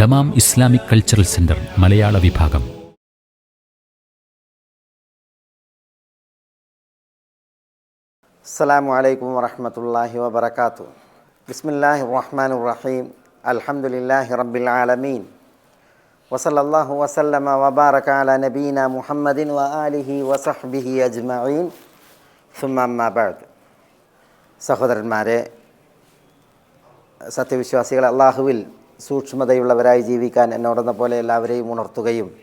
Dammam Islamic cultural centre മലയാള വിഭാഗം. അസ്സാം വലൈക്കും വറഹമത്തല്ലാഹി വബർക്കാത്തു ബിസ്മില്ലാഹി റഹ്മാൻ റഹീം. അലഹമുല്ലാഹി റബ്ബിൽ ആലമീൻ. വസല്ലല്ലാഹു വസല്ലമ വബാറക അല നബീന മുഹമ്മദിൻ വ ആലിഹി വസഹ്ബിഹി അജ്മഈൻ. സുമ്മ ബഅദ്. സഹോദരന്മാരെ സത്യവിശ്വാസികൾ അള്ളാഹുവിൽ സൂക്ഷ്മതയുള്ളവരായി ജീവിക്കാൻ എന്നോടെന്ന പോലെ എല്ലാവരെയും ഉണർത്തുകയും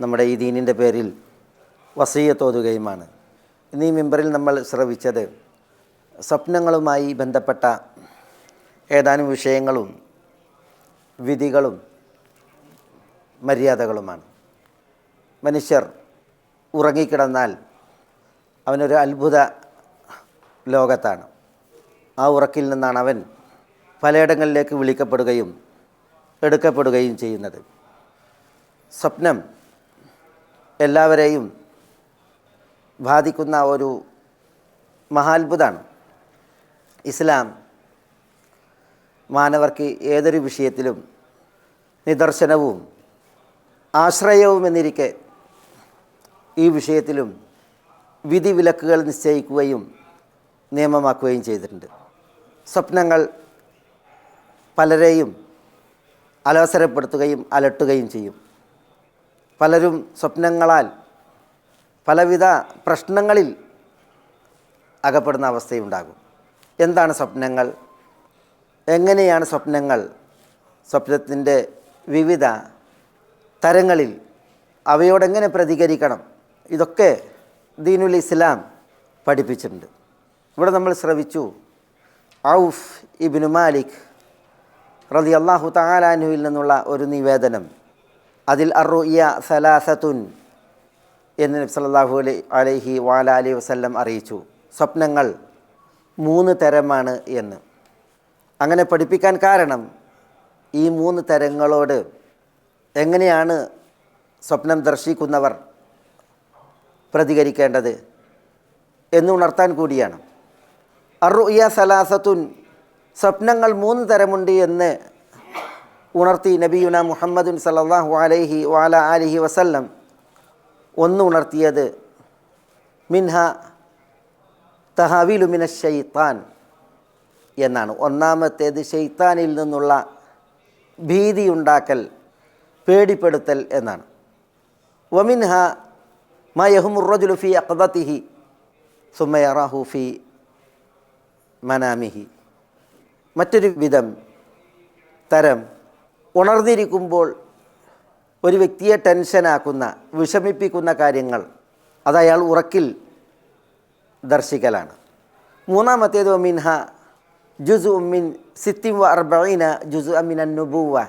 നമ്മുടെ ഈ ദീനിന്റെ പേരിൽ വസീയത്തോതുകയുമാണ്. ഇന്ന് ഈ മെമ്പറിൽ നമ്മൾ ശ്രവിച്ചത് സ്വപ്നങ്ങളുമായി ബന്ധപ്പെട്ട ഏതാനും വിഷയങ്ങളും വിധികളും മര്യാദകളുമാണ്. മനുഷ്യർ ഉറങ്ങിക്കിടന്നാൽ അവനൊരു അത്ഭുത ലോകത്താണ്. ആ ഉറക്കിൽ നിന്നാണ് അവൻ പലയിടങ്ങളിലേക്ക് വിളിക്കപ്പെടുകയും എടുക്കപ്പെടുകയും ചെയ്യുന്നത്. സ്വപ്നം എല്ലാവരെയും ബാധിക്കുന്ന ഒരു മഹാത്ഭുതമാണ് ഇസ്ലാം മാനവർക്ക് ഏതൊരു വിഷയത്തിലും നിദർശനവും ആശ്രയവും എന്നിരിക്കെ ഈ വിഷയത്തിലും വിധിവിലക്കുകൾ നിശ്ചയിക്കുകയും നിയമമാക്കുകയും ചെയ്തിട്ടുണ്ട്. സ്വപ്നങ്ങൾ പലരെയും അലവസരപ്പെടുത്തുകയും അലട്ടുകയും ചെയ്യും. പലരും സ്വപ്നങ്ങളാൽ പലവിധ പ്രശ്നങ്ങളിൽ അകപ്പെടുന്ന അവസ്ഥയുണ്ടാകും. എന്താണ് സ്വപ്നങ്ങൾ? എങ്ങനെയാണ് സ്വപ്നങ്ങൾ? സ്വപ്നത്തിന്റെ വിവിധ തരങ്ങളിൽ അവയോടെങ്ങനെ പ്രതികരിക്കണം? ഇതൊക്കെ ദീനുൽ ഇസ്ലാം പഠിപ്പിച്ചിട്ടുണ്ട്. ഇവിടെ നമ്മൾ ശ്രവിച്ചു. ഔഫ് ഇബിനു മാലിക് റതി അള്ളാഹു താലാനുവിൽ നിന്നുള്ള ഒരു നിവേദനം. അതിൽ അറുയ സലാസത്തുൻ എന്ന് നബി അലൈ അലൈഹി വാല അലി വസ്ല്ലം അറിയിച്ചു. സ്വപ്നങ്ങൾ മൂന്ന് തരമാണ് എന്ന്. അങ്ങനെ പഠിപ്പിക്കാൻ കാരണം ഈ മൂന്ന് തരങ്ങളോട് എങ്ങനെയാണ് സ്വപ്നം ദർശിക്കുന്നവർ പ്രതികരിക്കേണ്ടത് എന്നുണർത്താൻ കൂടിയാണ്. അറുയ സലാസത്തുൻ സ്വപ്നങ്ങൾ മൂന്ന് തരമുണ്ട് എന്ന് ഉണർത്തി നബിയുന മുഹമ്മദുൻ സല്ലല്ലാഹു അലൈഹി വാല അലിഹി വസല്ലം ഒന്ന് ഉണർത്തിയത്. മിൻഹ തഹവിലു മിന ഷെയ്ത്താൻ എന്നാണ്. ഒന്നാമത്തേത് ഷെയ്ത്താനിൽ നിന്നുള്ള ഭീതിയുണ്ടാക്കൽ പേടിപ്പെടുത്തൽ എന്നാണ്. വമിൻഹ മയഹുമുറജുലു ഫി അക്ദത്തിഹി സുമയറാഹു ഫി മനാമിഹി. മറ്റൊരു വിധം തരം ഉണർന്നിരിക്കുമ്പോൾ ഒരു വ്യക്തിയെ ടെൻഷനാക്കുന്ന വിഷമിപ്പിക്കുന്ന കാര്യങ്ങൾ അത് അയാൾ ഉറക്കിൽ ദർശിക്കലാണ്. മൂന്നാമത്തേത് മിൻഹ ജുസു ഉമ്മിൻ സിത്തിം വ അർബീന ജുസു അമിൻ നുബൂവ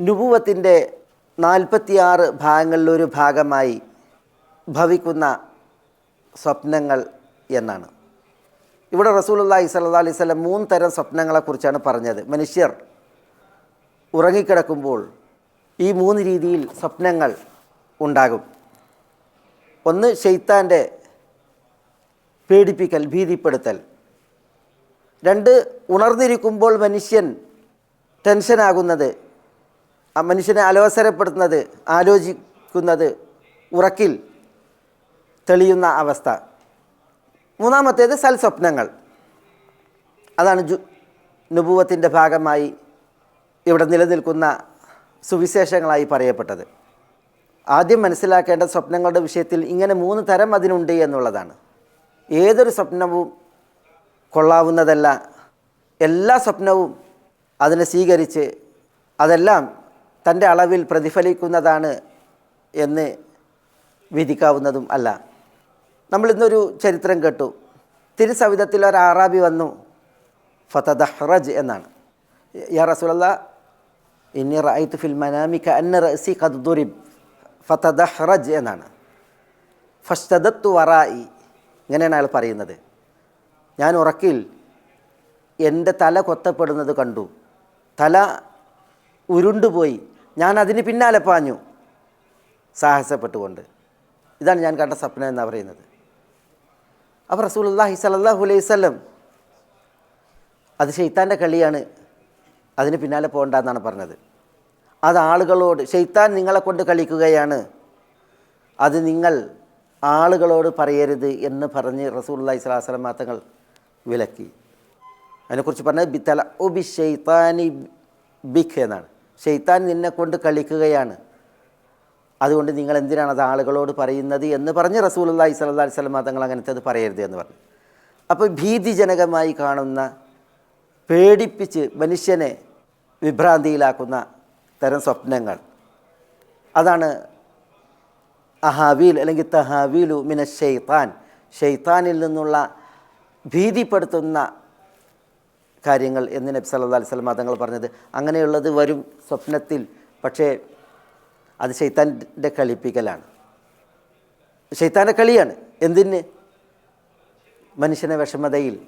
നുബുവത്തിന്റെ നാൽപ്പത്തിയാറ് ഭാഗങ്ങളിലൊരു ഭാഗമായി ഭവിക്കുന്ന സ്വപ്നങ്ങൾ എന്നാണ്. ഇവിടെ റസൂലുള്ളാഹി സ്വല്ലല്ലാഹി അലൈഹി വസല്ലം മൂന്ന് തരം സ്വപ്നങ്ങളെക്കുറിച്ചാണ് പറഞ്ഞത്. മനുഷ്യർ ഉറങ്ങിക്കിടക്കുമ്പോൾ ഈ മൂന്ന് രീതിയിൽ സ്വപ്നങ്ങൾ ഉണ്ടാകും. ഒന്ന് ഷെയ്ത്താന്റെ പേടിപ്പിക്കൽ ഭീതിപ്പെടുത്തൽ. രണ്ട് ഉണർന്നിരിക്കുമ്പോൾ മനുഷ്യൻ ടെൻഷനാകുന്നത് ആ മനുഷ്യനെ അലോസരപ്പെടുത്തുന്നത് ആലോചിക്കുന്നത് ഉറക്കിൽ തെളിയുന്ന അവസ്ഥ. മൂന്നാമത്തേത് സൽസ്വപ്നങ്ങൾ. അതാണ് ജു നുപൂവത്തിന്റെ ഭാഗമായി ഇവിടെ നിലനിൽക്കുന്ന സുവിശേഷങ്ങളായി പറയപ്പെട്ടത്. ആദ്യം മനസ്സിലാക്കേണ്ട സ്വപ്നങ്ങളുടെ വിഷയത്തിൽ ഇങ്ങനെ മൂന്ന് തരം അതിനുണ്ട് എന്നുള്ളതാണ്. ഏതൊരു സ്വപ്നവും കൊള്ളാവുന്നതല്ല. എല്ലാ സ്വപ്നവും അതിനെ സ്വീകരിച്ച് അതെല്ലാം തന്റെ അളവിൽ പ്രതിഫലിക്കുന്നതാണ് എന്ന് വിധിക്കാവുന്നതും അല്ല. നമ്മൾ ഇന്നൊരു ചരിത്രം കേട്ടു. തിരുസവിധത്തിൽ ഒരു ആറാബി വന്നു. ഫതദഹ്റജ് എന്നാണ്. യാ റസൂലല്ല ഇന്നി റായിത്ത് ഫിൽ മനാമിക അന്ന റഅസി ഖദ് ദുരിബ്. ഫതദഹ്റജ് എന്നാണ്. ഫസ്തദത്തു വറായി ഇങ്ങനെയാണ് അയാൾ പറയുന്നത്. ഞാൻ ഉറക്കിൽ എന്റെ തല കൊത്തപ്പെടുന്നത് കണ്ടു. തല ഉരുണ്ടുപോയി ഞാൻ അതിന് പിന്നാലെ പാഞ്ഞു. സാഹസപ്പെട്ടുകൊണ്ട്. ഇതാണ് ഞാൻ കണ്ട സ്വപ്നം എന്നാണ് പറയുന്നത്. അപ്പോൾ റസൂലുള്ളാഹി സ്വല്ലല്ലാഹു അലൈഹി വസല്ലം അത് ഷെയ്ത്താന്റെ കളിയാണ്. അതിന് പിന്നാലെ പോകണ്ട എന്നാണ് പറഞ്ഞത്. അത് ആളുകളോട് ഷെയ്ത്താൻ നിങ്ങളെ കൊണ്ട് കളിക്കുകയാണ്. അത് നിങ്ങൾ ആളുകളോട് പറയരുത് എന്ന് പറഞ്ഞ് റസൂല്ലാഹി സ്വലാഹു സ്വലം തങ്ങൾ വിലക്കി. അതിനെക്കുറിച്ച് പറഞ്ഞത് ബിത്തല ഒബി ഷെയ്ത്താനി ബിഖ് എന്നാണ്. ഷെയ്ത്താൻ നിന്നെ കൊണ്ട് കളിക്കുകയാണ്. അതുകൊണ്ട് നിങ്ങൾ എന്തിനാണ് അത് ആളുകളോട് പറയുന്നത് എന്ന് പറഞ്ഞ് സ്വല്ലല്ലാഹി അലൈഹി വസല്ലം തങ്ങൾ അങ്ങനത്തെ പറയരുത് എന്ന് പറഞ്ഞു. അപ്പോൾ ഭീതിജനകമായി കാണുന്ന പേടിപ്പിച്ച് മനുഷ്യനെ വിഭ്രാന്തിയിലാക്കുന്ന തരം സ്വപ്നങ്ങൾ. അതാണ് അഹാവീൽ അല്ലെങ്കിൽ തഹാവീലു മിന ഷെയ്ത്താൻ ഷെയ്ത്താനിൽ നിന്നുള്ള ഭീതിപ്പെടുത്തുന്ന കാര്യങ്ങൾ എന്ന് നബി സല്ലല്ലാഹു അലൈഹി വസല്ലം തങ്ങൾ പറഞ്ഞത്. അങ്ങനെയുള്ളത് വരും സ്വപ്നത്തിൽ. പക്ഷേ അത് ശൈത്താന്റെ കളിപ്പിക്കലാണ്. ശൈത്താന്റെ കളിയാണ്. എന്തിന്? മനുഷ്യനെ വിഷമതയിൽ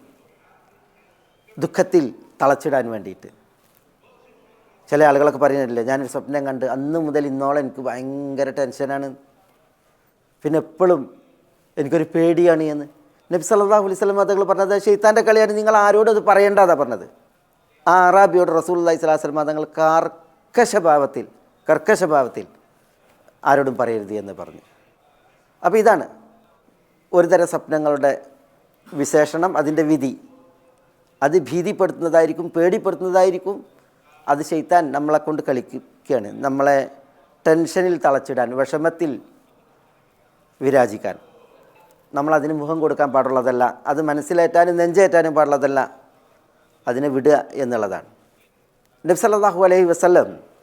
ദുഃഖത്തിൽ തളച്ചിടാൻ വേണ്ടിയിട്ട്. ചില ആളുകളൊക്കെ പറയുന്നില്ലേ ഞാനൊരു സ്വപ്നം കണ്ട് അന്ന് മുതൽ ഇന്നോളം എനിക്ക് ഭയങ്കര ടെൻഷനാണ്. പിന്നെ എപ്പോഴും എനിക്കൊരു പേടിയാണ് എന്ന്. നബി സല്ലാഹു അലൈഹി വസല്ലം തങ്ങൾ പറഞ്ഞത് ഷെയ്ത്താന്റെ കളിയാണ് നിങ്ങൾ ആരോടും അത് പറയേണ്ടതാണ് പറഞ്ഞത്. ആ അറാബിയോട് റസൂൽ അള്ളഹി സ്വലാഹു വസ്ലം തങ്ങൾ കർക്കശഭാവത്തിൽ കർക്കശഭാവത്തിൽ ആരോടും പറയരുത് എന്ന് പറഞ്ഞു. അപ്പോൾ ഇതാണ് ഒരുതരം സ്വപ്നങ്ങളുടെ വിശേഷണം അതിന്റെ വിധി. അത് ഭീതിപ്പെടുത്തുന്നതായിരിക്കും പേടിപ്പെടുത്തുന്നതായിരിക്കും. അത് ചെയ്താൻ നമ്മളെ കൊണ്ട് കളിക്കുകയാണ്. നമ്മളെ ടെൻഷനിൽ തളച്ചിടാൻ വിഷമത്തിൽ വിരാജിക്കാൻ. നമ്മളതിന് മുഖം കൊടുക്കാൻ പാടുള്ളതല്ല അത് മനസ്സിലേറ്റാനും നെഞ്ചേറ്റാനും പാടുള്ളതല്ല അതിനെ വിടുക എന്നുള്ളതാണ്. നബ്സല്ലാഹു അലൈഹി വസല്ലം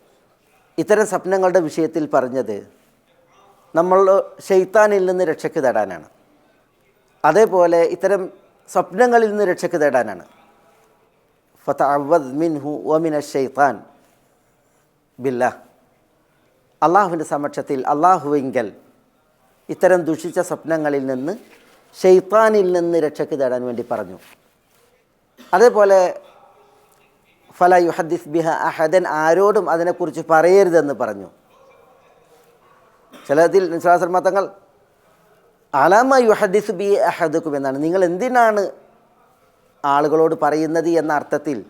ഇത്തരം സ്വപ്നങ്ങളുടെ വിഷയത്തിൽ പറഞ്ഞത് നമ്മൾ ഷെയ്ത്താനിൽ നിന്ന് രക്ഷയ്ക്ക് തേടാനാണ്. അതേപോലെ ഇത്തരം സ്വപ്നങ്ങളിൽ നിന്ന് രക്ഷയ്ക്ക് തേടാനാണ്. ഫതഅവദ് മിൻഹു വമിന ഷെയ്ത്താൻ ബില്ല. അള്ളാഹുവിന്റെ സമക്ഷത്തിൽ അള്ളാഹുവിങ്കൽ ഇത്തരം ദുഷിച്ച സ്വപ്നങ്ങളിൽ നിന്ന് ഷെയ്ത്താനിൽ നിന്ന് രക്ഷയ്ക്ക് തേടാൻ വേണ്ടി പറഞ്ഞു. അതേപോലെ ഫല യുഹദ്ദിസ് ബിഹ അഹദൻ ആരോടും അതിനെക്കുറിച്ച് പറയരുതെന്ന് പറഞ്ഞു. ചിലതിൽ നിസ്ലാസർമ തങ്ങൾ അലാമ യുഹദ്ദിസ് ബി അഹദുക്കും എന്നാണ്. നിങ്ങൾ എന്തിനാണ് ആളുകളോട് പറയുന്നത് എന്ന അർത്ഥത്തിൽ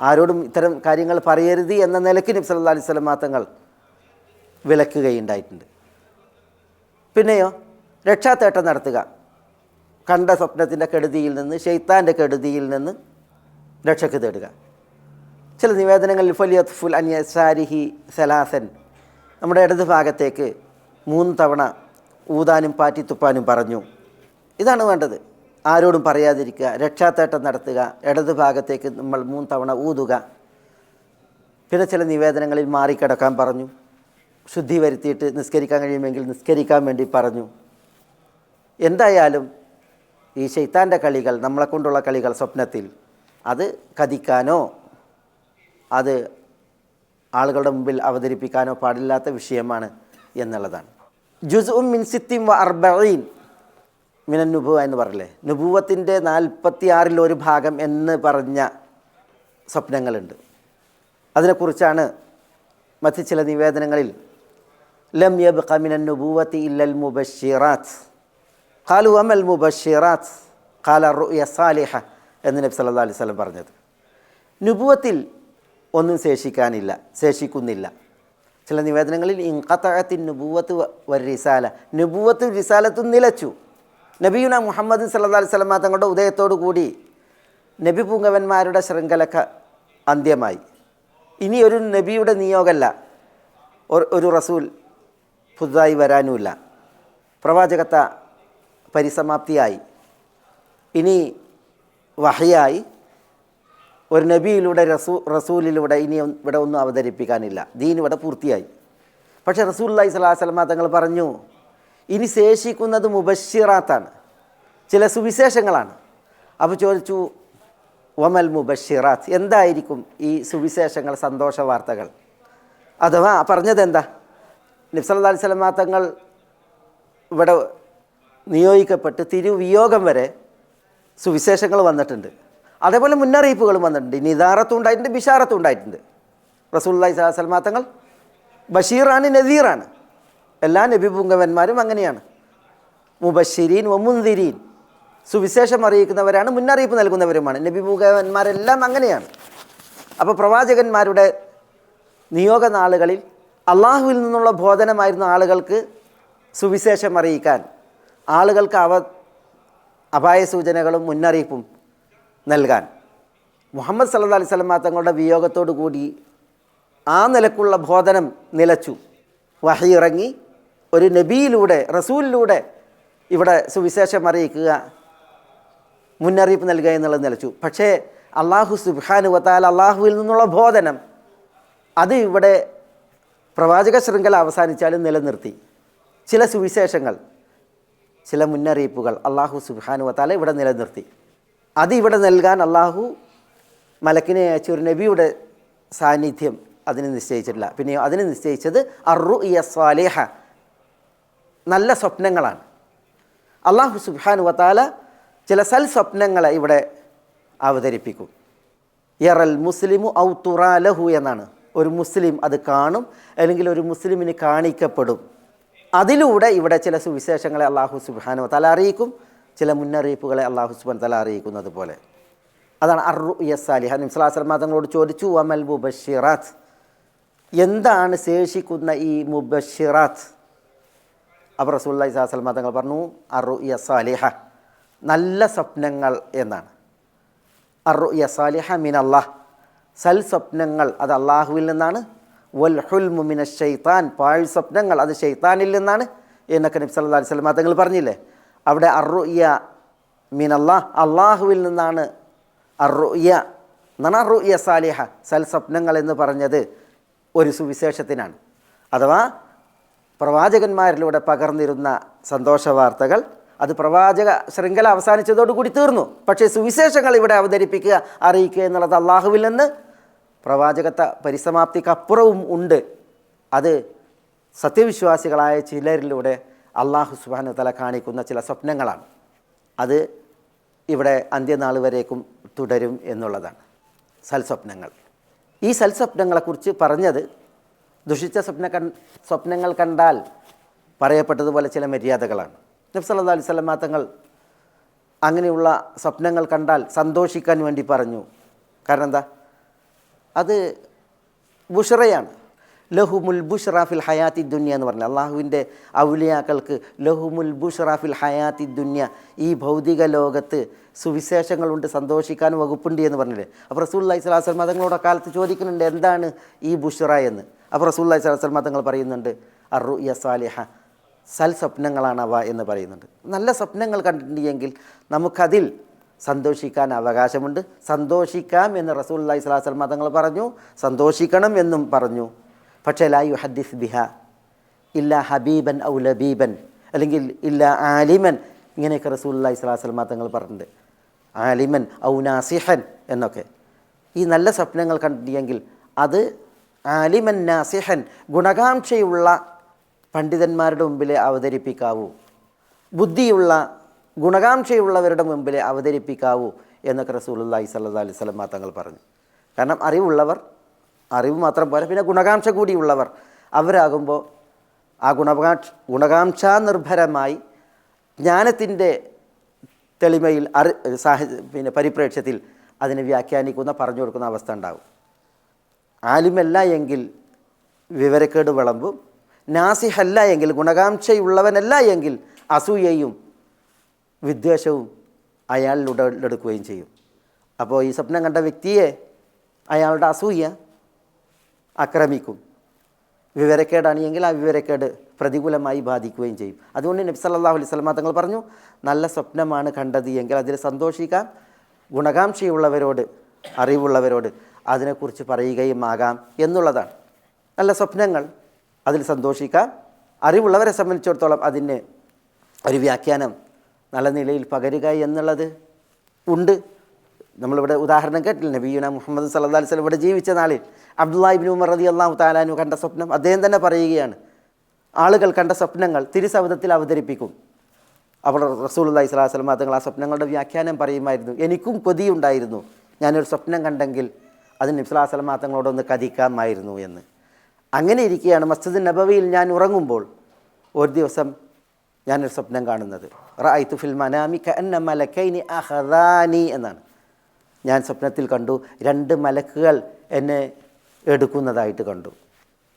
ആരോടും ഇത്തരം കാര്യങ്ങൾ പറയരുത് എന്ന നിലയ്ക്ക് നബി സല്ലല്ലാഹു അലൈഹി സ്വലം തങ്ങൾ വിലക്കുകയുണ്ടായിട്ടുണ്ട്. പിന്നെയോ രക്ഷാത്തേട്ടം നടത്തുക. കണ്ട സ്വപ്നത്തിന്റെ കെടുതിയിൽ നിന്ന് ഷെയ്ത്താന്റെ കെടുതിയിൽ നിന്ന് രക്ഷയ്ക്ക് തേടുക. ചില നിവേദനങ്ങളിൽ ഫലിയത്ഫുൽ അന്യസാരിഹി സലാസൻ. നമ്മുടെ ഇടത് ഭാഗത്തേക്ക് മൂന്ന് തവണ ഊതാനും പാറ്റി തുപ്പാനും പറഞ്ഞു. ഇതാണ് വേണ്ടത്. ആരോടും പറയാതിരിക്കുക രക്ഷാത്തേട്ടം നടത്തുക ഇടത് ഭാഗത്തേക്ക് നമ്മൾ മൂന്ന് തവണ ഊതുക. പിന്നെ ചില നിവേദനങ്ങളിൽ മാറിക്കിടക്കാൻ പറഞ്ഞു. ശുദ്ധി വരുത്തിയിട്ട് നിസ്കരിക്കാൻ കഴിയുമെങ്കിൽ നിസ്കരിക്കാൻ വേണ്ടി പറഞ്ഞു. എന്തായാലും ഈ ശൈത്താന്റെ കളികൾ നമ്മളെ കൊണ്ടുള്ള കളികൾ സ്വപ്നത്തിൽ അത് കതിക്കാനോ അത് ആളുകളുടെ മുമ്പിൽ അവതരിപ്പിക്കാനോ പാടില്ലാത്ത വിഷയമാണ് എന്നുള്ളതാണ്. ജുസ് ഉം മിൻ സിത്തിം വ അർബീൻ മിനൻ നുബുവ എന്ന് പറയില്ലേ നുബുവത്തിന്റെ നാൽപ്പത്തി ആറിൽ ഒരു ഭാഗം എന്ന് പറഞ്ഞ സ്വപ്നങ്ങളുണ്ട്. അതിനെക്കുറിച്ചാണ് മറ്റ് ചില നിവേദനങ്ങളിൽ ലം യബ് കമിനൻ നുബുവത്തി ഇല്ലൽ മുബശ്ശിറാത്ത് ഖാലു അമൽ മുബശ്ശിറാത്ത് ഖാല റുയ സാലിഹ എന്ന് നബി സല്ലല്ലാഹു അലൈഹി പറഞ്ഞത്. നുബുവത്തിൽ ഒന്നും ശേഷിക്കാനില്ല ശേഷിക്കുന്നില്ല. ചില നിവേദനങ്ങളിൽ ഇൻകത്തഴത്തിൻ നുബൂവത്ത് ഒരു റിസാല. നുബൂവത്ത് റിസാലത്തും നിലച്ചു. നബിയുന മുഹമ്മദ് സല്ലാ വസല്ലം തങ്ങളുടെ ഉദയത്തോടു കൂടി നബി പൂങ്കവന്മാരുടെ ശൃംഖലക്ക അന്ത്യമായി. ഇനി ഒരു നബിയുടെ നിയോഗമല്ല ഒരു റസൂൽ പുതുതായി വരാനുമില്ല. പ്രവാചകത്ത പരിസമാപ്തിയായി. ഇനി വഹയായി. ഒരു നബിയിലൂടെ റസൂ റസൂലിലൂടെ ഇനി ഇവിടെ ഒന്നും അവതരിപ്പിക്കാനില്ല. ദീൻ ഇവിടെ പൂർത്തിയായി. പക്ഷേ റസൂല്ലായി സ്വലാസ്ലമ തങ്ങൾ പറഞ്ഞു ഇനി ശേഷിക്കുന്നത് മുബഷിറാത്താണ് ചില സുവിശേഷങ്ങളാണ്. അപ്പോൾ ചോദിച്ചു വമൽ മുബഷിറാത്ത് എന്തായിരിക്കും ഈ സുവിശേഷങ്ങൾ സന്തോഷ വാർത്തകൾ? അഥവാ പറഞ്ഞത് എന്താ? നബ്സല്ലാ അലൈഹി സ്വലമാ തങ്ങൾ ഇവിടെ നിയോഗിക്കപ്പെട്ട് തിരുവിയോഗം വരെ സുവിശേഷങ്ങൾ വന്നിട്ടുണ്ട്. അതേപോലെ മുന്നറിയിപ്പുകളും വന്നിട്ടുണ്ട്. നിദാറത്തും ഉണ്ടായിട്ടുണ്ട് ബിഷാറത്തും ഉണ്ടായിട്ടുണ്ട്. റസൂല്ലായി സ്വലാസ്ലമാ തങ്ങൾ ബഷീറാണ് നദീറാണ്. എല്ലാ നബി പുങ്കവന്മാരും അങ്ങനെയാണ്. മുബഷിരീൻ ഒമുന്തിരീൻ സുവിശേഷം അറിയിക്കുന്നവരാണ് മുന്നറിയിപ്പ് നൽകുന്നവരുമാണ്. നബി പുങ്കവന്മാരെല്ലാം അങ്ങനെയാണ്. അപ്പോൾ പ്രവാചകന്മാരുടെ നിയോഗ നാളുകളിൽ അള്ളാഹുവിൽ നിന്നുള്ള ബോധനമായിരുന്ന ആളുകൾക്ക് സുവിശേഷം അറിയിക്കാൻ ആളുകൾക്ക് അവ അപായ സൂചനകളും മുന്നറിയിപ്പും നൽകാൻ. മുഹമ്മദ് സല്ലാ അലൈഹി സ്വലമ തങ്ങളുടെ വിയോഗത്തോടു കൂടി ആ നിലക്കുള്ള ബോധനം നിലച്ചു. വഹി ഇറങ്ങി ഒരു നബിയിലൂടെ റസൂലിലൂടെ ഇവിടെ സുവിശേഷം അറിയിക്കുക മുന്നറിയിപ്പ് നൽകുക എന്നുള്ളത് നിലച്ചു. പക്ഷേ അള്ളാഹു സുബാനുവത്താൽ അള്ളാഹുവിൽ നിന്നുള്ള ബോധനം അത് ഇവിടെ പ്രവാചക ശൃംഖല അവസാനിച്ചാലും നിലനിർത്തി. ചില സുവിശേഷങ്ങൾ ചില മുന്നറിയിപ്പുകൾ അള്ളാഹു സുബാനുവത്താല ഇവിടെ നിലനിർത്തി. അത് ഇവിടെ നൽകാൻ അള്ളാഹു മലക്കിനെ അയച്ച ഒരു നബിയുടെ സാന്നിധ്യം അതിന് നിശ്ചയിച്ചിട്ടില്ല. പിന്നെ അതിന് നിശ്ചയിച്ചത് അറു ഇയ സ്വാലേഹ. നല്ല സ്വപ്നങ്ങളാണ്. അള്ളാഹു സുബാൻ വത്താല ചില സൽ സ്വപ്നങ്ങളെ ഇവിടെ അവതരിപ്പിക്കും. യറൽ മുസ്ലിമു ഔ തുറാലഹു എന്നാണ്. ഒരു മുസ്ലിം അത് കാണും അല്ലെങ്കിൽ ഒരു മുസ്ലിമിന് കാണിക്കപ്പെടും. അതിലൂടെ ഇവിടെ ചില സുവിശേഷങ്ങളെ അള്ളാഹു സുബാൻ തല അറിയിക്കും. ചില മുന്നറിയിപ്പുകളെ അള്ളാഹു ഹുസ്ബൻ തല അറിയിക്കുന്നത് പോലെ. അതാണ് അറു യസ് അലിഹ നിംസ്ലാസ്ലമ തങ്ങളോട് ചോദിച്ചു അമൽ മുബഷിറാത്ത് എന്താണ് ശേഷിക്കുന്ന ഈ മുബഷിറാത്ത് അപ്പോൾ റസൂല്ലി സ്വലാസ്ലമ തങ്ങൾ പറഞ്ഞു അറു യസാലിഹ നല്ല സ്വപ്നങ്ങൾ എന്നാണ്. അറു യസാലിഹ മിൻ അള്ളാഹ് സൽ സ്വപ്നങ്ങൾ അത് അള്ളാഹുവിൽ നിന്നാണ്. വൽ ഹുൽമു മിന ഷെയ്ത്താൻ പാഴ് സ്വപ്നങ്ങൾ അത് ഷെയ്ത്താനിൽ നിന്നാണ് എന്നൊക്കെ നബി അല്ലാ അലൈഹി സ്വലമ തങ്ങൾ പറഞ്ഞില്ലേ? അവിടെ അറുയ മീൻ അള്ളാഹ് അള്ളാഹുവിൽ നിന്നാണ് അറുയ എന്നാണ് അറുയ സാലിഹ സൽ സ്വപ്നങ്ങൾ എന്ന് പറഞ്ഞത്. ഒരു സുവിശേഷത്തിനാണ്. അഥവാ പ്രവാചകന്മാരിലൂടെ പകർന്നിരുന്ന സന്തോഷ വാർത്തകൾ അത് പ്രവാചക ശൃംഖല അവസാനിച്ചതോടുകൂടി തീർന്നു. പക്ഷേ സുവിശേഷങ്ങൾ ഇവിടെ അവതരിപ്പിക്കുക അറിയിക്കുക എന്നുള്ളത് അള്ളാഹുവിൽ നിന്ന് പ്രവാചകത്തെ പരിസമാപ്തിക്കപ്പുറവും ഉണ്ട്. അത് സത്യവിശ്വാസികളായ ചിലരിലൂടെ അള്ളാഹു സുബാനു തല കാണിക്കുന്ന ചില സ്വപ്നങ്ങളാണ്. അത് ഇവിടെ അന്ത്യനാൾ വരേക്കും തുടരും എന്നുള്ളതാണ് സൽസ്വപ്നങ്ങൾ. ഈ സൽസ്വപ്നങ്ങളെക്കുറിച്ച് പറഞ്ഞത് ദുഷിച്ച സ്വപ്ന കൺ സ്വപ്നങ്ങൾ കണ്ടാൽ പറയപ്പെട്ടതുപോലെ ചില മര്യാദകളാണ്. നബ്സല്ലാ അലൈഹി തങ്ങൾ അങ്ങനെയുള്ള സ്വപ്നങ്ങൾ കണ്ടാൽ സന്തോഷിക്കാൻ വേണ്ടി പറഞ്ഞു. കാരണം എന്താ? അത് ബുഷറയാണ്. ലഹുമുൽ ബുഷ്റാഫിൽ ഹയാത്തി ദുന്യ എന്ന് പറഞ്ഞാൽ അള്ളാഹുവിന്റെ ഔലിയാക്കൾക്ക് ലഹുമുൽ ബുഷ്റാഫിൽ ഹയാത്തി ദുന്യ ഈ ഭൗതിക ലോകത്ത് സുവിശേഷങ്ങളുണ്ട് സന്തോഷിക്കാൻ വകുപ്പുണ്ട് എന്ന് പറഞ്ഞില്ലേ? അപ്പോൾ റസൂല്ലായി സ്വലാസ്ലം മതങ്ങളുടെ കാലത്ത് ചോദിക്കുന്നുണ്ട് എന്താണ് ഈ ബുഷ്റ എന്ന്? അപ്പോൾ റസൂല്ലായി സ്വലാസ്ലം മതങ്ങൾ പറയുന്നുണ്ട് അറു യസാലിഹ സൽ സ്വപ്നങ്ങളാണ് അവ എന്ന് പറയുന്നുണ്ട്. നല്ല സ്വപ്നങ്ങൾ കണ്ടിട്ടുണ്ടെങ്കിൽ നമുക്കതിൽ സന്തോഷിക്കാൻ അവകാശമുണ്ട്. സന്തോഷിക്കാം എന്ന് റസൂല്ലായി സ്വലാസ്ലം മതങ്ങൾ പറഞ്ഞു സന്തോഷിക്കണം എന്നും പറഞ്ഞു. പക്ഷേ ലാ യു ഹദ്ദിസ് ബിഹ. ഇല്ല ഹബീബൻ ഔ ലബീബൻ. അല്ലെങ്കിൽ ഇല്ല ആലിമൻ. ഇങ്ങനെയൊക്കെ റസൂല്ലായി സ്വലാസ്ലം തങ്ങൾ പറഞ്ഞിട്ടുണ്ട്. ആലിമൻ ഔ നാസിഹൻ എന്നൊക്കെ. ഈ നല്ല സ്വപ്നങ്ങൾ കണ്ടിട്ടുണ്ടെങ്കിൽ അത് ആലിമൻ നാസിഹൻ ഗുണകാംക്ഷയുള്ള പണ്ഡിതന്മാരുടെ മുമ്പിൽ അവതരിപ്പിക്കാവൂ. ബുദ്ധിയുള്ള ഗുണകാംക്ഷയുള്ളവരുടെ മുമ്പിൽ അവതരിപ്പിക്കാവൂ എന്നൊക്കെ റസൂലുല്ലാഹി സല്ലാ അലൈഹി സ്വലം തങ്ങൾ പറഞ്ഞു. കാരണം അറിവുള്ളവർ അറിവ് മാത്രം പോരാ. പിന്നെ ഗുണകാംക്ഷ കൂടിയുള്ളവർ അവരാകുമ്പോൾ ആ ഗുണകാക്ഷ ഗുണകാംക്ഷാ നിർഭരമായി ജ്ഞാനത്തിന്റെ തെളിമയിൽ അറി സാഹ പിന്നെ പരിപ്രേക്ഷ്യത്തിൽ അതിനെ വ്യാഖ്യാനിക്കുന്ന പറഞ്ഞു കൊടുക്കുന്ന അവസ്ഥ ഉണ്ടാകും. ആലിമല്ല എങ്കിൽ വിവരക്കേട് വിളമ്പും. നാസിഹല്ല എങ്കിൽ ഗുണകാംക്ഷയുള്ളവനല്ല എങ്കിൽ അസൂയയും വിദ്വേഷവും അയാളിൽ ഉടലെടുക്കുകയും ചെയ്യും. അപ്പോൾ ഈ സ്വപ്നം കണ്ട വ്യക്തിയെ അയാളുടെ അസൂയ ആക്രമിക്കും. വിവരക്കേടാണ് എങ്കിൽ ആ വിവരക്കേട് പ്രതികൂലമായി ബാധിക്കുകയും ചെയ്യും. അതുകൊണ്ട് നബി സല്ലല്ലാഹു അലൈഹി സ്വലമ തങ്ങൾ പറഞ്ഞു നല്ല സ്വപ്നമാണ് കണ്ടത് എങ്കിൽ അതിൽ സന്തോഷിക്കാം ഗുണകാംക്ഷയുള്ളവരോട് അറിവുള്ളവരോട് അതിനെക്കുറിച്ച് പറയുകയും ആകാം എന്നുള്ളതാണ്. നല്ല സ്വപ്നങ്ങൾ അതിൽ സന്തോഷിക്കാം അറിവുള്ളവരെ സംബന്ധിച്ചിടത്തോളം അതിന് ഒരു വ്യാഖ്യാനം നല്ല നിലയിൽ പകരുക എന്നുള്ളത് ഉണ്ട്. നമ്മളിവിടെ ഉദാഹരണം കേട്ടില്ല? നബീന മുഹമ്മദ് സല്ലാ അലൈഹി സ്വലം ഇവിടെ ജീവിച്ച നാളിൽ അബ്ദുല്ലാഹിബിൻ ഉമർ റതി അള്ളാഹു താലാനു കണ്ട സ്വപ്നം അദ്ദേഹം തന്നെ പറയുകയാണ്. ആളുകൾ കണ്ട സ്വപ്നങ്ങൾ തിരുസവധത്തിൽ അവതരിപ്പിക്കും. അവർ റസൂൽ അള്ളഹി സ്വലാഹു വസ്ലം അതുങ്ങൾ ആ സ്വപ്നങ്ങളുടെ വ്യാഖ്യാനം പറയുമായിരുന്നു. എനിക്കും കൊതിയുണ്ടായിരുന്നു. ഞാനൊരു സ്വപ്നം കണ്ടെങ്കിൽ അത് നിബ്സലാ സ്വലം അതുങ്ങളോടൊന്ന് കഥിക്കാമായിരുന്നു എന്ന്. അങ്ങനെ ഇരിക്കുകയാണ് മസ്ജിദ് നബവിയിൽ ഞാൻ ഉറങ്ങുമ്പോൾ ഒരു ദിവസം ഞാനൊരു സ്വപ്നം കാണുന്നത്. റായ് ഫിൽ മനാമി കന്ന അഹദാനി എന്നാണ്. ഞാൻ സ്വപ്നത്തിൽ കണ്ടു. രണ്ട് മലക്കുകൾ എന്നെ എടുക്കുന്നതായിട്ട് കണ്ടു.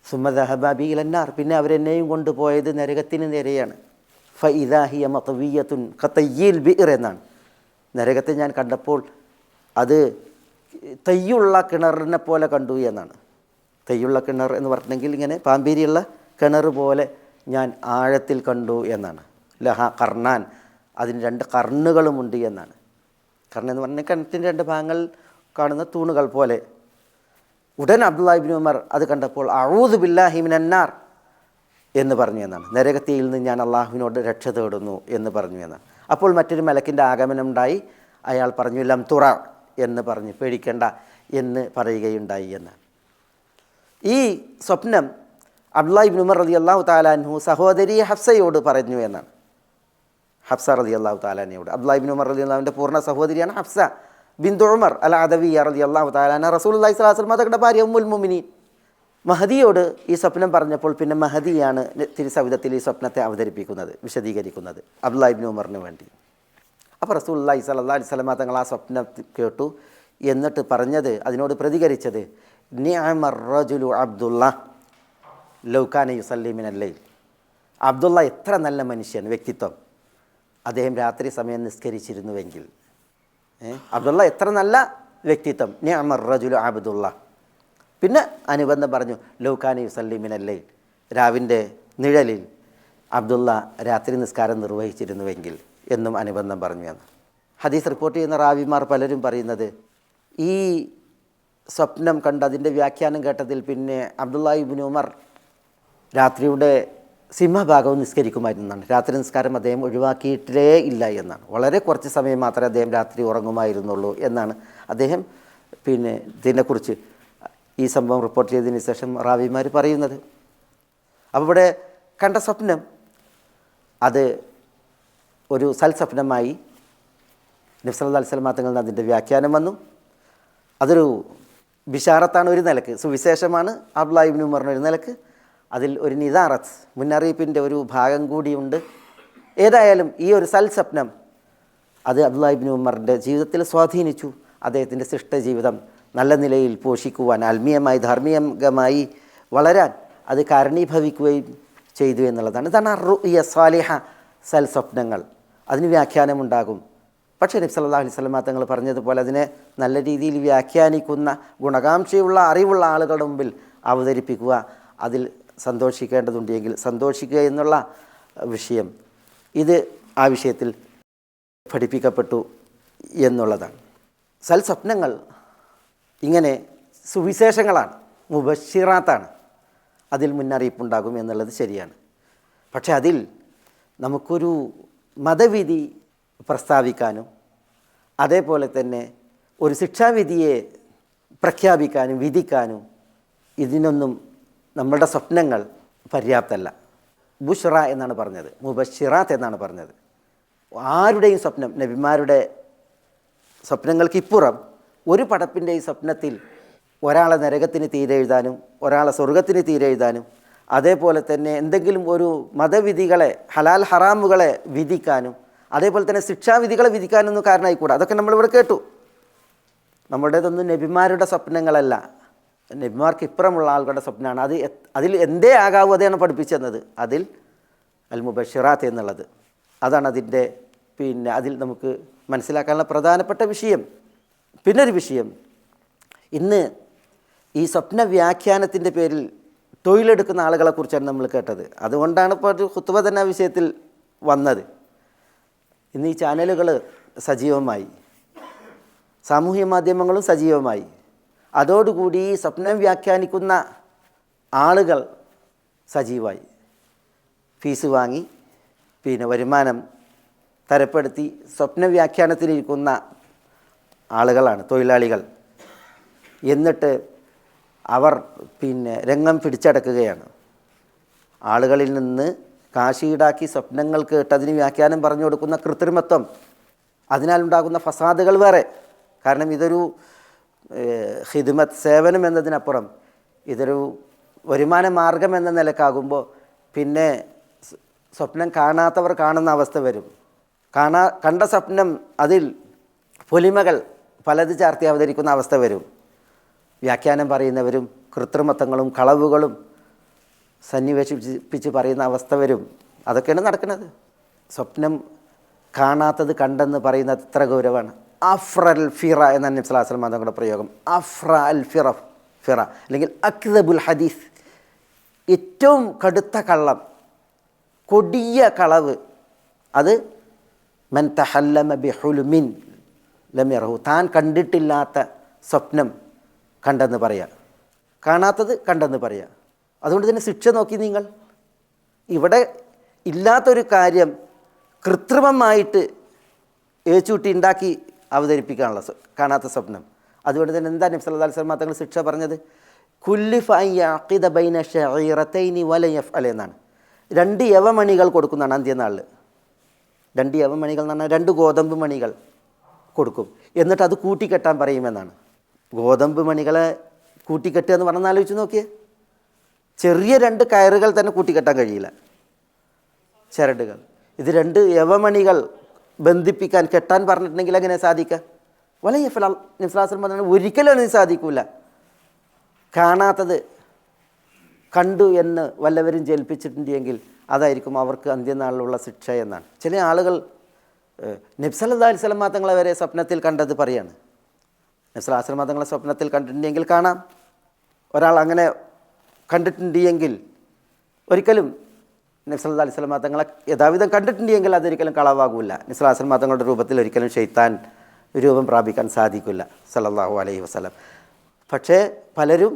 സുമദഹബാബി ഇലന്നാർ. പിന്നെ അവരെന്നെയും കൊണ്ടുപോയത് നരകത്തിന് നേരെയാണ്. ഫ ഇദാഹിയ മതവീയത്തുൻ കത്തയ്യിൽ ബിർ എന്നാണ്. നരകത്തെ ഞാൻ കണ്ടപ്പോൾ അത് തയ്യുള്ള കിണറിനെ പോലെ കണ്ടു എന്നാണ്. തയ്യുള്ള കിണർ എന്ന് പറഞ്ഞെങ്കിൽ ഇങ്ങനെ പാമ്പേരിയുള്ള കിണർ പോലെ ഞാൻ ആഴത്തിൽ കണ്ടു എന്നാണ്. ലഹ കർണാൻ. അതിന് രണ്ട് കർണുകളുമുണ്ട് എന്നാണ്. കർണ എന്ന് പറഞ്ഞാൽ കിണറ്റിന്റെ രണ്ട് ഭാഗങ്ങൾ കാണുന്ന തൂണുകൾ പോലെ. ഉടൻ അബ്ദുല്ലാഹിബിൻ ഉമർ അത് കണ്ടപ്പോൾ അഴൂദ് ബില്ലാഹിമിൻ അന്നാർ എന്ന് പറഞ്ഞു എന്നാണ്. നരകത്തിയിൽ നിന്ന് ഞാൻ അള്ളാഹുവിനോട് രക്ഷ തേടുന്നു എന്ന് പറഞ്ഞു എന്നാണ്. അപ്പോൾ മറ്റൊരു മലക്കിന്റെ ആഗമനം ഉണ്ടായി. അയാൾ പറഞ്ഞു ലം തുറ എന്ന് പറഞ്ഞു പേടിക്കേണ്ട എന്ന് പറയുകയുണ്ടായി എന്ന് ഈ സ്വപ്നം അബ്ദുല്ലാഹിബിൻ ഉമർ റതി അള്ളാഹു താലാൻഹു സഹോദരി ഹഫ്സയോട് പറഞ്ഞു എന്നാണ്. ഹഫ്സ റതി അള്ളാഹു താലാനയോട് അബ്ദുല്ലാഹിബിൻ ഉമർ റതി അള്ളാഹുവിന്റെ പൂർണ സഹോദരിയാണ് ഹഫ്സ. ബിന്ദു ഉമർ അൽ അദവിയ റതി അള്ളാഹു താലാന റസൂൽ അള്ളഹി സ്വലാസ്ലം തങ്ങളുടെ ഭാര്യ ഉമ്മുൽ മഹദിയോട് ഈ സ്വപ്നം പറഞ്ഞപ്പോൾ പിന്നെ മഹദിയാണ് തിരുസവിധത്തിൽ ഈ സ്വപ്നത്തെ അവതരിപ്പിക്കുന്നത് വിശദീകരിക്കുന്നത്. അബ്ദുല്ലാഹിബിൻ ഉമറിന് വേണ്ടി. അപ്പോൾ റസൂൽ അള്ളഹി സല്ലാ അലൈഹി സ്വലമ തങ്ങൾ ആ സ്വപ്നം കേട്ടു. എന്നിട്ട് പറഞ്ഞത് അതിനോട് പ്രതികരിച്ചത് റജുലു അബ്ദുള്ള ലൗക്കാന യുസല്ലിമിൻ അല്ലയിൽ അബ്ദുള്ള എത്ര നല്ല മനുഷ്യൻ വ്യക്തിത്വം. അദ്ദേഹം രാത്രി സമയം നിസ്കരിച്ചിരുന്നുവെങ്കിൽ. അബ്ദുള്ള എത്ര നല്ല വ്യക്തിത്വം. നിഅമർ റജുലു അബ്ദുള്ള. പിന്നെ അനുബന്ധം പറഞ്ഞു ലൗഖാനി സല്ലീമിനല്ലേ രാവിന്റെ നിഴലിൽ അബ്ദുള്ള രാത്രി നിസ്കാരം നിർവഹിച്ചിരുന്നുവെങ്കിൽ എന്നും അനുബന്ധം പറഞ്ഞു എന്ന്. ഹദീസ് റിപ്പോർട്ട് ചെയ്യുന്ന റാവിമാർ പലരും പറയുന്നത് ഈ സ്വപ്നം കണ്ട് അതിന്റെ വ്യാഖ്യാനം കേട്ടതിൽ പിന്നെ അബ്ദുല്ലാഹിബിൻ ഉമർ രാത്രിയുടെ സിംഹഭാഗവും നിസ്കരിക്കുമായിരുന്നാണ്. രാത്രി നിസ്കാരം അദ്ദേഹം ഒഴിവാക്കിയിട്ടേ ഇല്ല എന്നാണ്. വളരെ കുറച്ച് സമയം മാത്രമേ അദ്ദേഹം രാത്രി ഉറങ്ങുമായിരുന്നുള്ളൂ എന്നാണ് അദ്ദേഹം പിന്നെ ഇതിനെക്കുറിച്ച് ഈ സംഭവം റിപ്പോർട്ട് ചെയ്തതിന് ശേഷം റാവിമാർ പറയുന്നത്. അപ്പോൾ ഇവിടെ കണ്ട സ്വപ്നം അത് ഒരു സൽസ്വപ്നമായി നബ്സല്ലാ അലിസ്ലാം തങ്ങളിൽ നിന്ന് അതിന്റെ വ്യാഖ്യാനം വന്നു. അതൊരു ബിഷാറത്താണ് ഒരു നിലയ്ക്ക്. സുവിശേഷമാണ് അബ്ലാഹിബിൻ ഉമറിന് ഒരു നിലയ്ക്ക്. അതിൽ ഒരു നിദാറത്ത് മുന്നറിയിപ്പിന്റെ ഒരു ഭാഗം കൂടിയുണ്ട്. ഏതായാലും ഈ ഒരു സൽസ്വപ്നം അത് അബ്ദുല്ലാഹിബിൻ ഉമറിന്റെ ജീവിതത്തിൽ സ്വാധീനിച്ചു. അദ്ദേഹത്തിന്റെ സൃഷ്ടജീവിതം നല്ല നിലയിൽ പോഷിക്കുവാൻ ആത്മീയമായി ധാർമ്മികമായി വളരാൻ അത് കാരണീഭവിക്കുകയും ചെയ്തു എന്നുള്ളതാണ്. ഇതാണ് റുയ സ്വാലിഹ സൽ സ്വപ്നങ്ങൾ അതിന് വ്യാഖ്യാനമുണ്ടാകും. പക്ഷേ നബി സല്ലല്ലാഹു അലൈഹി വസല്ലമ തങ്ങൾ പറഞ്ഞതുപോലെ അതിനെ നല്ല രീതിയിൽ വ്യാഖ്യാനിക്കുന്ന ഗുണകാംക്ഷയുള്ള അറിവുള്ള ആളുകളുടെ മുമ്പിൽ അവതരിപ്പിക്കുക അതിൽ സന്തോഷിക്കേണ്ടതുണ്ട് എങ്കിൽ സന്തോഷിക്കുക എന്നുള്ള വിഷയം ഇത് ആ വിഷയത്തിൽ പഠിപ്പിക്കപ്പെട്ടു എന്നുള്ളതാണ്. സൽസ്വപ്നങ്ങൾ ഇങ്ങനെ സുവിശേഷങ്ങളാണ്. മുബഷിറാത്താണ്. അതിൽ മുന്നറിയിപ്പുണ്ടാകും എന്നുള്ളത് ശരിയാണ്. പക്ഷേ അതിൽ നമുക്കൊരു മതവിധി പ്രസ്താവിക്കാനും അതേപോലെ തന്നെ ഒരു ശിക്ഷാവിധിയെ പ്രഖ്യാപിക്കാനും വിധിക്കാനും ഇതിനൊന്നും നമ്മളുടെ സ്വപ്നങ്ങൾ പര്യാപ്തമല്ല. ബുഷ്റ എന്നാണ് പറഞ്ഞത്. മുബഷിറാത്ത് എന്നാണ് പറഞ്ഞത്. ആരുടെയും സ്വപ്നം നബിമാരുടെ സ്വപ്നങ്ങൾക്കിപ്പുറം ഒരു പടപ്പിന്റെ ഈ സ്വപ്നത്തിൽ ഒരാളെ നരകത്തിന് തീരെ എഴുതാനും ഒരാളെ സ്വർഗത്തിന് തീരെ എഴുതാനും അതേപോലെ തന്നെ എന്തെങ്കിലും ഒരു മതവിധികളെ ഹലാൽ ഹറാമുകളെ വിധിക്കാനും അതേപോലെ തന്നെ ശിക്ഷാവിധികളെ വിധിക്കാനൊന്നും കാരണമായിക്കൂടാ. അതൊക്കെ നമ്മളിവിടെ കേട്ടു. നമ്മുടേതൊന്നും നബിമാരുടെ സ്വപ്നങ്ങളല്ല. നബിമാർക്ക് ഇപ്പുറമുള്ള ആളുകളുടെ സ്വപ്നമാണ് അത് അതിൽ എന്തേ ആകാവൂ അതെയാണ് പഠിപ്പിച്ചെന്നത്. അതിൽ അൽ മുബഷിറാത്ത് എന്നുള്ളത്. അതാണ് അതിന്റെ പിന്നെ അതിൽ നമുക്ക് മനസ്സിലാക്കാനുള്ള പ്രധാനപ്പെട്ട വിഷയം. പിന്നൊരു വിഷയം. ഇന്ന് ഈ സ്വപ്ന വ്യാഖ്യാനത്തിന്റെ പേരിൽ തൊഴിലെടുക്കുന്ന ആളുകളെക്കുറിച്ചാണ് നമ്മൾ കേട്ടത്. അതുകൊണ്ടാണ് ഇപ്പോൾ ഒരു കുത്തുവ തന്നെ വിഷയത്തിൽ വന്നത്. ഇന്ന് ഈ ചാനലുകൾ സജീവമായി. സാമൂഹ്യ മാധ്യമങ്ങളും സജീവമായി. അതോടുകൂടി സ്വപ്നം വ്യാഖ്യാനിക്കുന്ന ആളുകൾ സജീവായി ഫീസ് വാങ്ങി പിന്നെ വരുമാനം തരപ്പെടുത്തി സ്വപ്ന വ്യാഖ്യാനത്തിലിരിക്കുന്ന ആളുകളാണ് തൊഴിലാളികൾ. എന്നിട്ട് അവർ പിന്നെ രംഗം പിടിച്ചടക്കുകയാണ്. ആളുകളിൽ നിന്ന് കാശ് ഈടാക്കി സ്വപ്നങ്ങൾ കേട്ട് അതിന് വ്യാഖ്യാനം പറഞ്ഞു കൊടുക്കുന്ന കൃത്രിമത്വം അതിനാലുണ്ടാകുന്ന ഫസാദുകൾ വേറെ. കാരണം ഇതൊരു ഹിദ്മത്ത് സേവനം എന്നതിനപ്പുറം ഇതൊരു വരുമാന മാർഗം എന്ന നിലക്കാകുമ്പോൾ പിന്നെ സ്വപ്നം കാണാത്തവർ കാണുന്ന അവസ്ഥ വരും. കാണാ കണ്ട സ്വപ്നം അതിൽ പൊലിമകൾ പലത് ചാർത്തി അവതരിക്കുന്ന അവസ്ഥ വരും. വ്യാഖ്യാനം പറയുന്നവരും കൃത്രിമത്വങ്ങളും കളവുകളും സന്നിവേശിപ്പിച്ച് പറയുന്ന അവസ്ഥ വരും. അതൊക്കെയാണ് നടക്കുന്നത്. സ്വപ്നം കാണാത്തത് കണ്ടെന്ന് പറയുന്നത് എത്ര ഗൗരവമാണ്. അഫ്ര അൽ ഫിറ എന്ന നബ്സലാസ്ലം തങ്ങളുടെ പ്രയോഗം. അഫ്ര അൽ ഫിറ ഫിറ. അല്ലെങ്കിൽ അക്ദബുൽ ഹദീസ്. ഏറ്റവും കടുത്ത കള്ളം കൊടിയ കളവ് അത് മൻ തഹല്ലമ ബിഹുലുമിൻ ലമിറഹു താൻ കണ്ടിട്ടില്ലാത്ത സ്വപ്നം കണ്ടെന്ന് പറയാം. കാണാത്തത് കണ്ടെന്ന് പറയാം. അതുകൊണ്ട് തന്നെ ശിക്ഷ നോക്കി നിങ്ങൾ. ഇവിടെ ഇല്ലാത്തൊരു കാര്യം കൃത്രിമമായിട്ട് ഏച്ചൂട്ടി ഉണ്ടാക്കി അവതരിപ്പിക്കാനുള്ള കാണാത്ത സ്വപ്നം. അതുകൊണ്ട് തന്നെ എന്താ നബ്സ് അല്ലാ സ്വലമ തങ്ങൾ ശിക്ഷ പറഞ്ഞത്? കുല്ലിഫിദ ബൈന ഷീറത്തൈനി വലയഫ് അല എന്നാണ്. രണ്ട് യവമണികൾ കൊടുക്കുന്നതാണ് അന്ത്യനാളിൽ രണ്ട് യവമണികൾ എന്ന് പറഞ്ഞാൽ രണ്ട് ഗോതമ്പ് മണികൾ കൊടുക്കും. എന്നിട്ട് അത് കൂട്ടിക്കെട്ടാൻ പറയുമെന്നാണ്. ഗോതമ്പ് മണികളെ കൂട്ടിക്കെട്ടുക എന്ന് പറഞ്ഞാൽ ആലോചിച്ച് നോക്കിയേ. ചെറിയ രണ്ട് കയറുകൾ തന്നെ കൂട്ടിക്കെട്ടാൻ കഴിയില്ല. ചരടുകൾ. ഇത് രണ്ട് യവമണികൾ ബന്ധിപ്പിക്കാൻ കെട്ടാൻ പറഞ്ഞിട്ടുണ്ടെങ്കിൽ എങ്ങനെ സാധിക്കുക? വലിയ നിസ്ലാസം പറഞ്ഞാൽ ഒരിക്കലും അതിന് സാധിക്കൂല. കാണാത്തത് കണ്ടു എന്ന് വല്ലവരും ജൽപ്പിച്ചിട്ടുണ്ടെങ്കിൽ അതായിരിക്കും അവർക്ക് അന്ത്യനാളിലുള്ള ശിക്ഷ എന്നാണ്. ചില ആളുകൾ നബ്സല്ലാ അലിസ്ലമാ തങ്ങളെ വരെ സ്വപ്നത്തിൽ കണ്ടത് പറയാണ്. നബ്സലാസ്ലമാ തങ്ങളെ സ്വപ്നത്തിൽ കണ്ടിട്ടുണ്ടെങ്കിൽ കാണാം. ഒരാൾ അങ്ങനെ കണ്ടിട്ടുണ്ടെങ്കിൽ ഒരിക്കലും നബ്സല്ലാ അലിസ്ലമാ തങ്ങളെ യഥാവിധം കണ്ടിട്ടുണ്ടെങ്കിൽ അതൊരിക്കലും കളവാകില്ല നിസ്ലാ നബ്സലാസ്ലമാ തങ്ങളുടെ രൂപത്തിൽ ഒരിക്കലും ഷെയ്ത്താൻ രൂപം പ്രാപിക്കാൻ സാധിക്കില്ല സല്ലല്ലാഹു അലൈഹി വസല്ലം. പക്ഷേ പലരും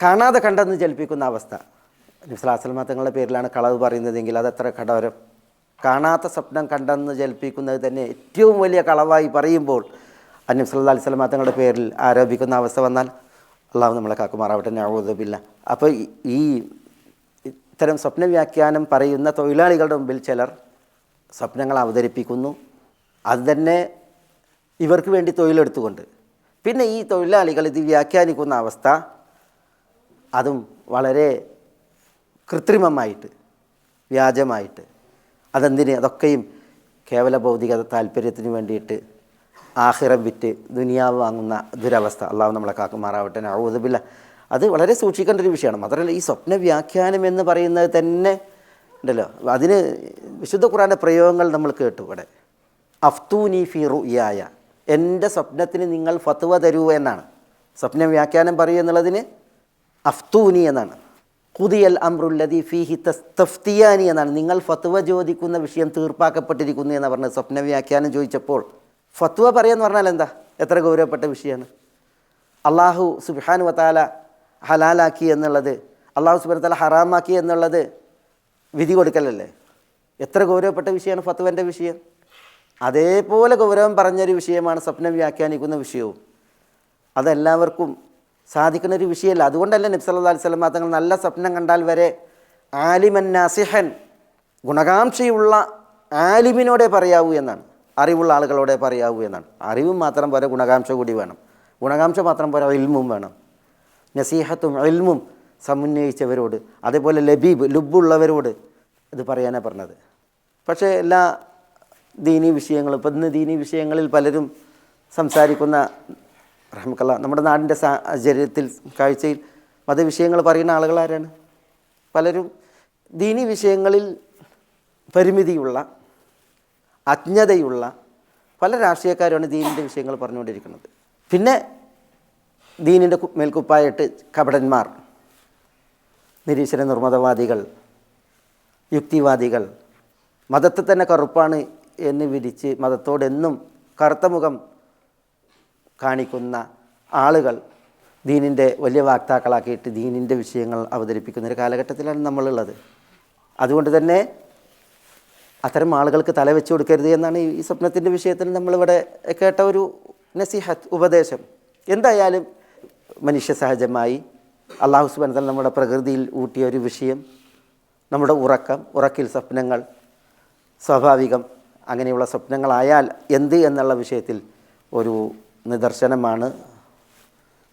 കാണാതെ കണ്ടെന്ന് ജലിപ്പിക്കുന്ന അവസ്ഥ. നബ്സലാസ്ലമാ തങ്ങളുടെ പേരിലാണ് കളവ് പറയുന്നതെങ്കിൽ അതെത്ര കടവരം കാണാത്ത സ്വപ്നം കണ്ടെന്ന് ജലിപ്പിക്കുന്നത് തന്നെ ഏറ്റവും വലിയ കളവായി പറയുമ്പോൾ അന്യം സല്ലാ അലൈഹി സ്വലമാ തങ്ങളുടെ പേരിൽ ആരോപിക്കുന്ന അവസ്ഥ വന്നാൽ അള്ളാഹു നമ്മളെ കാക്കുമാറാവട്ടെ. ഞാൻ ഓതുമില്ല അപ്പോൾ ഈ ഇത്തരം സ്വപ്ന വ്യാഖ്യാനം പറയുന്ന തൊഴിലാളികളുടെ മുമ്പിൽ ചിലർ സ്വപ്നങ്ങൾ അവതരിപ്പിക്കുന്നു. അത് തന്നെ ഇവർക്ക് വേണ്ടി തൊഴിലെടുത്തുകൊണ്ട്. പിന്നെ ഈ തൊഴിലാളികൾ ഇത് വ്യാഖ്യാനിക്കുന്ന അവസ്ഥ അതും വളരെ കൃത്രിമമായിട്ട് വ്യാജമായിട്ട്. അതെന്തിന്? അതൊക്കെയും കേവല ഭൗതിക താല്പര്യത്തിന് വേണ്ടിയിട്ട് ആഹിറം വിറ്റ് ദുനിയാവ് വാങ്ങുന്ന ദുരവസ്ഥ അള്ളാഹു നമ്മളെ കാക്കുമാറാവട്ടെ. ഔദബില്ല അത് വളരെ സൂക്ഷിക്കേണ്ട ഒരു വിഷയമാണ്. മാത്രമല്ല ഈ സ്വപ്ന വ്യാഖ്യാനം എന്ന് പറയുന്നത് തന്നെ ഉണ്ടല്ലോ. അതിന് വിശുദ്ധ ഖുറാന്റെ പ്രയോഗങ്ങൾ നമ്മൾ കേട്ടു ഇവിടെ. അഫ്തൂനി ഫി റുയായ. എന്റെ സ്വപ്നത്തിന് നിങ്ങൾ ഫത്വ തരൂ എന്നാണ്. സ്വപ്ന വ്യാഖ്യാനം പറയൂ എന്നുള്ളതിന് അഫ്തൂനി എന്നാണ്. കുതിയൽ അമ്രുല്ലതി ഫിഹി തഫ്തിയാനി എന്നാണ്. നിങ്ങൾ ഫത്വ ചോദിക്കുന്ന വിഷയം തീർപ്പാക്കപ്പെട്ടിരിക്കുന്നു എന്ന് പറഞ്ഞത്. സ്വപ്ന വ്യാഖ്യാനം ചോദിച്ചപ്പോൾ ഫത്വ പറയാന്ന് പറഞ്ഞാൽ എന്താ? എത്ര ഗൗരവപ്പെട്ട വിഷയമാണ്. അള്ളാഹു സുബാനു വത്താല ഹലാലാക്കി എന്നുള്ളത് അള്ളാഹു സുബാൻ താല ഹറാമാക്കി എന്നുള്ളത് വിധി കൊടുക്കലല്ലേ? എത്ര ഗൗരവപ്പെട്ട വിഷയമാണ് ഫത്വന്റെ വിഷയം. അതേപോലെ ഗൗരവം പറഞ്ഞൊരു വിഷയമാണ് സ്വപ്നം വ്യാഖ്യാനിക്കുന്ന വിഷയവും. അതെല്ലാവർക്കും സാധിക്കുന്ന ഒരു വിഷയമല്ല. അതുകൊണ്ടല്ല നബ്സല്ലാ അലൈഹി സ്വലം തങ്ങൾ നല്ല സ്വപ്നം കണ്ടാൽ വരെ ആലിമൻ നാസിഹൻ ഗുണകാംക്ഷയുള്ള ആലിമിനോടെ പറയാവൂ എന്നാണ്. അറിവുള്ള ആളുകളോടെ പറയാവൂ എന്നാണ്. അറിവും മാത്രം പോരാ ഗുണകാംക്ഷ കൂടി വേണം. ഗുണകാംക്ഷ മാത്രം പോരാ ഇൽമും വേണം. നസീഹത്തും എൽമും സമുന്നയിച്ചവരോട് അതേപോലെ ലബീബ് ലുബുള്ളവരോട് ഇത് പറയാനാണ് പറഞ്ഞത്. പക്ഷേ എല്ലാ ദീനീ വിഷയങ്ങളും ഇപ്പം ഇന്ന് ദീനീ വിഷയങ്ങളിൽ പലരും സംസാരിക്കുന്ന റഹ്മക്കല്ല നമ്മുടെ നാടിന്റെ സാഹചര്യത്തിൽ കാഴ്ചയിൽ മതവിഷയങ്ങൾ പറയുന്ന ആളുകൾ ആരാണ്? പലരും ദീനീ വിഷയങ്ങളിൽ പരിമിതിയുള്ള അജ്ഞതയുള്ള പല രാഷ്ട്രീയക്കാരുമാണ് ദീനിന്റെ വിഷയങ്ങൾ പറഞ്ഞുകൊണ്ടിരിക്കുന്നത്. പിന്നെ ദീനിന്റെ മേൽക്കുപ്പായിട്ട് കപടന്മാർ നിരീശ്വര നിർമ്മതവാദികൾ യുക്തിവാദികൾ മതത്തെ തന്നെ കറുപ്പാണ് എന്ന് വിരിച്ച് മതത്തോടെന്നും കറുത്ത മുഖം കാണിക്കുന്ന ആളുകൾ ദീനിന്റെ വലിയ വാക്താക്കളാക്കിയിട്ട് ദീനിന്റെ വിഷയങ്ങൾ അവതരിപ്പിക്കുന്ന ഒരു കാലഘട്ടത്തിലാണ് നമ്മളുള്ളത്. അതുകൊണ്ട് തന്നെ അത്തരം ആളുകൾക്ക് തല വെച്ച് കൊടുക്കരുത് എന്നാണ് ഈ സ്വപ്നത്തിന്റെ വിഷയത്തിൽ നമ്മളിവിടെ കേട്ട ഒരു നസിഹത്ത് ഉപദേശം. എന്തായാലും മനുഷ്യ സഹജമായി അള്ളാഹു സുബാൻ നമ്മുടെ പ്രകൃതിയിൽ ഊട്ടിയ ഒരു വിഷയം നമ്മുടെ ഉറക്കം ഉറക്കിൽ സ്വപ്നങ്ങൾ സ്വാഭാവികം അങ്ങനെയുള്ള സ്വപ്നങ്ങളായാൽ എന്ത് എന്നുള്ള വിഷയത്തിൽ ഒരു നിദർശനമാണ്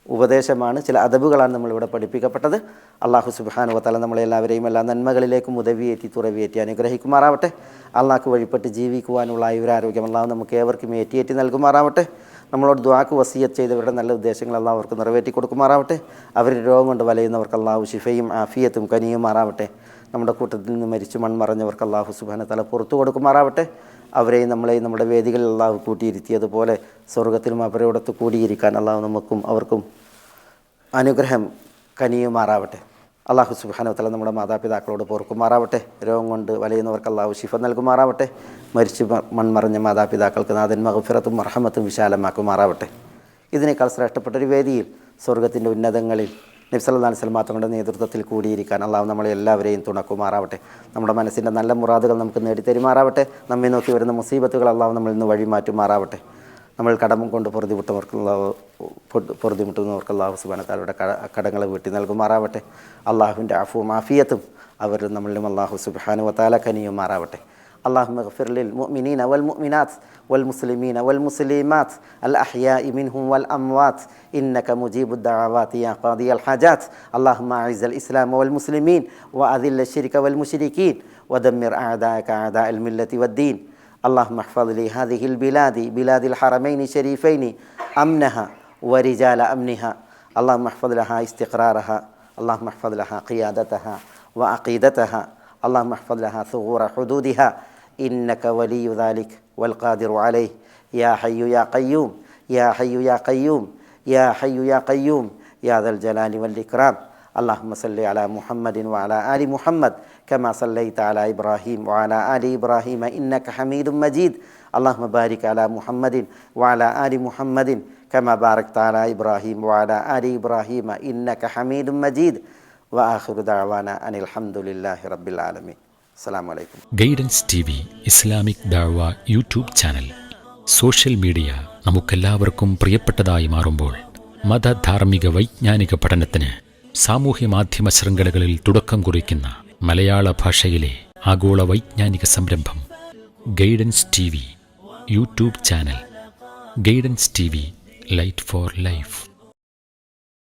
ഉപദേശമാണ് ചില അതബുകളാണ് നമ്മളിവിടെ പഠിപ്പിക്കപ്പെട്ടത്. അള്ളാഹു സുബാനു വത്തല നമ്മളെല്ലാവരെയും എല്ലാ നന്മകളിലേക്കും ഉദവിയേറ്റി തുറവിയേറ്റി അനുഗ്രഹിക്കുമാറാവട്ടെ. അള്ളാഹ്ക്ക് വഴിപ്പെട്ട് ജീവിക്കുവാനുള്ള ആയുരാരോഗ്യം അള്ളാഹു നമുക്ക് ഏവർക്കും ഏറ്റിയേറ്റി നൽകുമാറാവട്ടെ. നമ്മളോട് ദ്വാക്ക് വസീയത്ത് ചെയ്തവരുടെ നല്ല ഉദ്ദേശങ്ങൾ അള്ളാഹ് അവർക്ക് നിറവേറ്റി കൊടുക്കുമാറാവട്ടെ. അവരുടെ രോഗം കൊണ്ട് വലയുന്നവർക്ക് അള്ളാഹു ഷിഫയും ആഫിയത്തും കനിയുമാറാവട്ടെ. നമ്മുടെ കൂട്ടത്തിൽ നിന്ന് മരിച്ചു മൺമറഞ്ഞവർക്ക് അള്ളാഹു സുബാന തല പുറത്തു കൊടുക്കുമാറാവട്ടെ. അവരെയും നമ്മളെയും നമ്മുടെ വേദികളിൽ അള്ളാഹു കൂട്ടിയിരുത്തിയതുപോലെ സ്വർഗത്തിലും അവരോടൊത്ത് കൂടിയിരിക്കാൻ അള്ളാഹു നമുക്കും അവർക്കും അനുഗ്രഹം കനിയുമാറാവട്ടെ. അള്ളാഹു സുബാനത്തല നമ്മുടെ മാതാപിതാക്കളോട് പോർക്കുമാറാവട്ടെ. രോഗം കൊണ്ട് വലയുന്നവർക്ക് അള്ളാഹു ശിഫ നൽകുമാറാവട്ടെ. മരിച്ചു മൺമറഞ്ഞ മാതാപിതാക്കൾക്ക് നാഥൻ മഹഫിറത്തും മർഹമത്തും വിശാലമാക്കുമാറാവട്ടെ. ഇതിനേക്കാൾ ശ്രേഷ്ഠപ്പെട്ടൊരു വേദിയിൽ സ്വർഗത്തിന്റെ ഉന്നതങ്ങളിൽ നബ്സല്ലാ സൽമാത്തങ്ങളുടെ തങ്ങളുടെ നേതൃത്വത്തിൽ കൂടിയിരിക്കാൻ അള്ളാഹു നമ്മളെ എല്ലാവരെയും തുണക്കുമാറാവട്ടെ. നമ്മുടെ മനസ്സിന്റെ നല്ല മുറാദുകൾ നമുക്ക് നേടിത്തരുമാറാവട്ടെ. നമ്മെ നോക്കി വരുന്ന മുസീബത്തുകൾ അള്ളാഹു നമ്മളിൽ നിന്ന് വഴിമാറ്റുമാറാവട്ടെ. നമ്മൾ കടം കൊണ്ട് പൊറുതിമുട്ടുന്നവർക്ക് അള്ളാഹു പൊ- പൊറുതിമുട്ടുന്നവർക്ക് അള്ളാഹു സുബാനത്താലയുടെ കടങ്ങൾ വീട്ടി നൽകുമാറാവട്ടെ അള്ളാഹുവിൻ്റെ അഫുവും ആഫിയത്തും അവരിൽ നമ്മളിലും അള്ളാഹു സുബാനു വത്താല കനിയുമാറാവട്ടെ اللهم اغفر للمؤمنين والمؤمنات والمسلمين والمسلمات الأحياء منهم والأموات إنك مجيب الدعوات يا قاضي الحاجات اللهم أعز الإسلام والمسلمين وأذل الشرك والمشركين ودمر أعداءك أعداء الملة والدين اللهم احفظ لي هذه البلاد بلاد الحرمين الشريفين أمنها ورجال أمنها. اللهم احفظ لها استقرارها اللهم احفظ لها قيادتها وعقيدتها اللهم احفظ لها ثغور حدودها. إنك ولي ذلك والقادر عليه. يا حي يا قيوم يا حي يا قيوم يا حي يا قيوم يا ذا الجلال والإكرام. അള്ളാഹുമ്മ സല്ലി അല മുഹമ്മദിൻ വാല അലി മുഹമ്മദ് കമാ സല്ലൈത്ത അല ഇബ്രാഹിം വാല അലി ഇബ്രാഹിമ ഇന്നക ഹമീദും മജീദ്. അള്ളാഹുമ്മ ബാരിക് അല മുഹമ്മദിൻ വാല അലി മുഹമ്മദിൻ കമാ ബാറക് താല ഇബ്രാഹിം വാല അലി ഇബ്രാഹിമ ഇന്നക ഹമീദും മജീദ്. വാഹുദാവാന അനിൽ ഹംദുലില്ലാഹി റബ്ബിൽ ആലമീൻ. അസ്സാം വലൈക്കും ഗൈഡൻസ് ടി വി ഇസ്ലാമിക് ദാഴ്വ യൂട്യൂബ് ചാനൽ. സോഷ്യൽ മീഡിയ നമുക്കെല്ലാവർക്കും പ്രിയപ്പെട്ടതായി മാറുമ്പോൾ മതധാർമ്മിക വൈജ്ഞാനിക പഠനത്തിന് സാമൂഹ്യ മാധ്യമ ശൃംഖലകളിൽ തുടക്കം കുറിക്കുന്ന മലയാള ഭാഷയിലെ ആഗോള വൈജ്ഞാനിക സംരംഭം guidance T V YouTube channel guidance T V light for life.